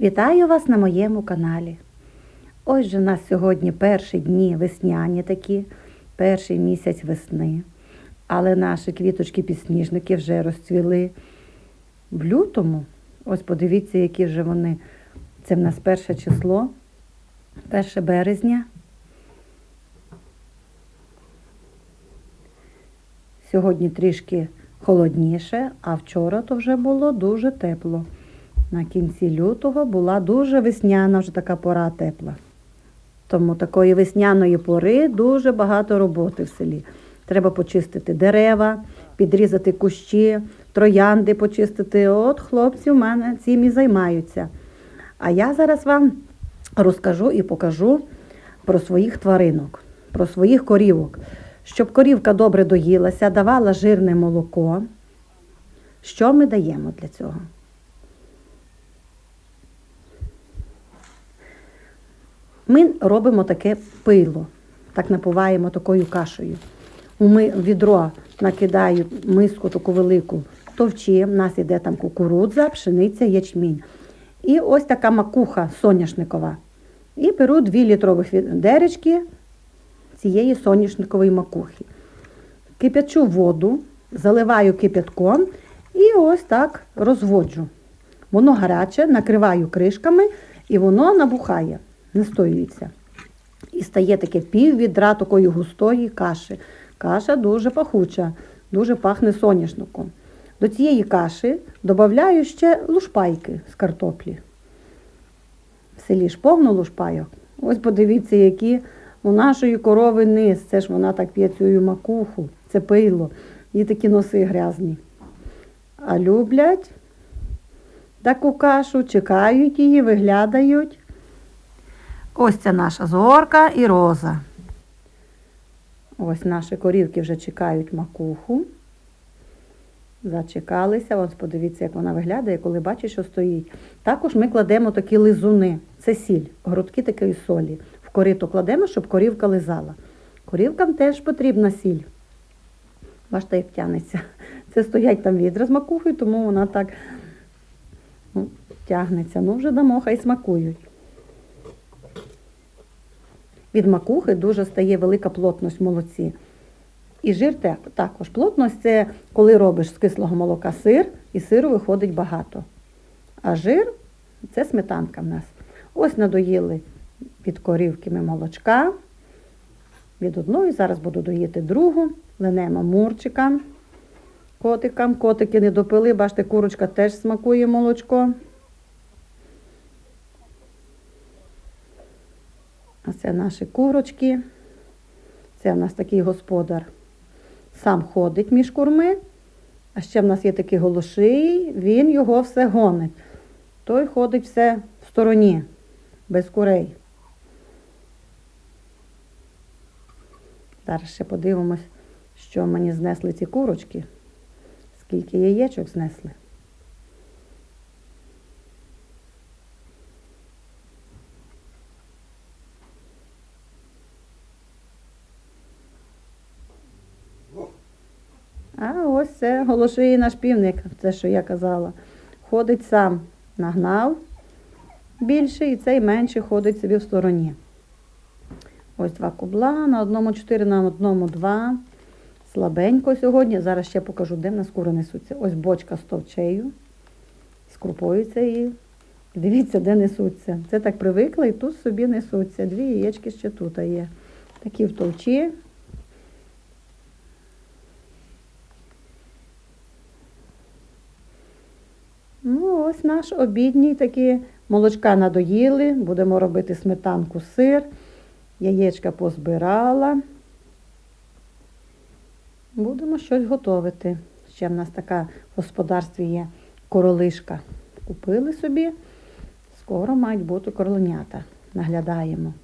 Вітаю вас на моєму каналі. Ось же у нас сьогодні перші дні весняні такі, перший місяць весни. Але наші квіточки-підсніжники вже розцвіли в лютому. Ось подивіться, які вже вони. Це в нас перше число, 1 березня. Сьогодні трішки холодніше, а вчора то вже було дуже тепло. На кінці лютого була дуже весняна, вже така пора тепла. Тому такої весняної пори дуже багато роботи в селі. Треба почистити дерева, підрізати кущі, троянди почистити. От хлопці в мене цим і займаються. А я зараз вам розкажу і покажу про своїх тваринок, про своїх корівок. Щоб корівка добре доїлася, давала жирне молоко. Що ми даємо для цього? Ми робимо таке пило, так напуваємо такою кашею. У відро накидаю миску таку велику товчі, в нас іде там кукурудза, пшениця, ячмінь. І ось така макуха соняшникова. І беру 2 літрових відеречки цієї соняшникової макухи. Кип'ячу воду, заливаю кип'ятком і ось так розводжу. Воно гаряче, накриваю кришками і воно набухає, настоюється. І стає таке пів відра такої густої каші. Каша дуже пахуча, дуже пахне соняшником. До цієї каші додаю ще лушпайки з картоплі. В селі ж повно лушпайок. Ось подивіться, які у нашої корови низ. Це ж вона так п'є цю макуху, це пило. І такі носи грязні. А люблять таку кашу, чекають її, виглядають. Ось це наша зорка і роза. Ось наші корівки вже чекають макуху. Зачекалися, ось подивіться, як вона виглядає, коли бачить, що стоїть. Також ми кладемо такі лизуни, це сіль, грудки такої солі. В корито кладемо, щоб корівка лизала. Корівкам теж потрібна сіль. Бачите, як тягнеться. Це стоять там відра з макухою, тому вона так ну, тягнеться. Ну, вже дамо, хай смакують. Від макухи дуже стає велика плотність молоці. І жир також. Плотність це коли робиш з кислого молока сир, і сиру виходить багато. А жир це сметанка в нас. Ось надоїли від корівки ми молочка. Від одної, зараз буду доїти другу. Ленемо мурчикам, котикам. Котики не допили, бачите, курочка теж смакує молочко. А це наші курочки. Це в нас такий господар. Сам ходить між курми, а ще в нас є такий голоший, він його все гонить. Той ходить все в стороні, без курей. Зараз ще подивимось, що мені знесли ці курочки, скільки яєчок знесли. А ось це голошиї наш півник, це що я казала. Ходить сам, нагнав більше, і цей менше ходить собі в стороні. Ось два кубла, на одному чотири, на одному два. Слабенько сьогодні. Зараз ще покажу, де в нас кури несуться. Ось бочка з товчею. Скрупуються і дивіться, де несуться. Це так привикла і тут собі несуться. Дві яєчки ще тут є. Такі в товчі. Ну, ось наш обідній такі молочка надоїли. Будемо робити сметанку, сир. Яєчка позбирала. Будемо щось готувати. Ще в нас така в господарстві є королишка. Купили собі. Скоро мають бути короленята. Наглядаємо.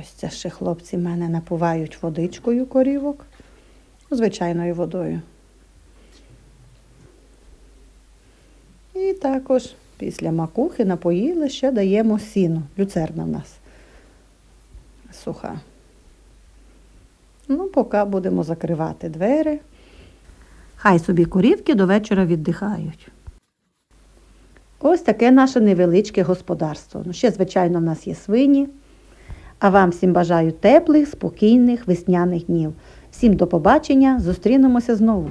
Ось це ще хлопці мене напувають водичкою корівок, звичайною водою. І також після макухи напоїли, ще даємо сіно. Люцерна в нас. суха. Ну, поки будемо закривати двері. Хай собі корівки до вечора віддихають. Ось таке наше невеличке господарство. Ну, ще, звичайно, в нас є свині. А вам всім бажаю теплих, спокійних весняних днів. Всім до побачення, зустрінемося знову.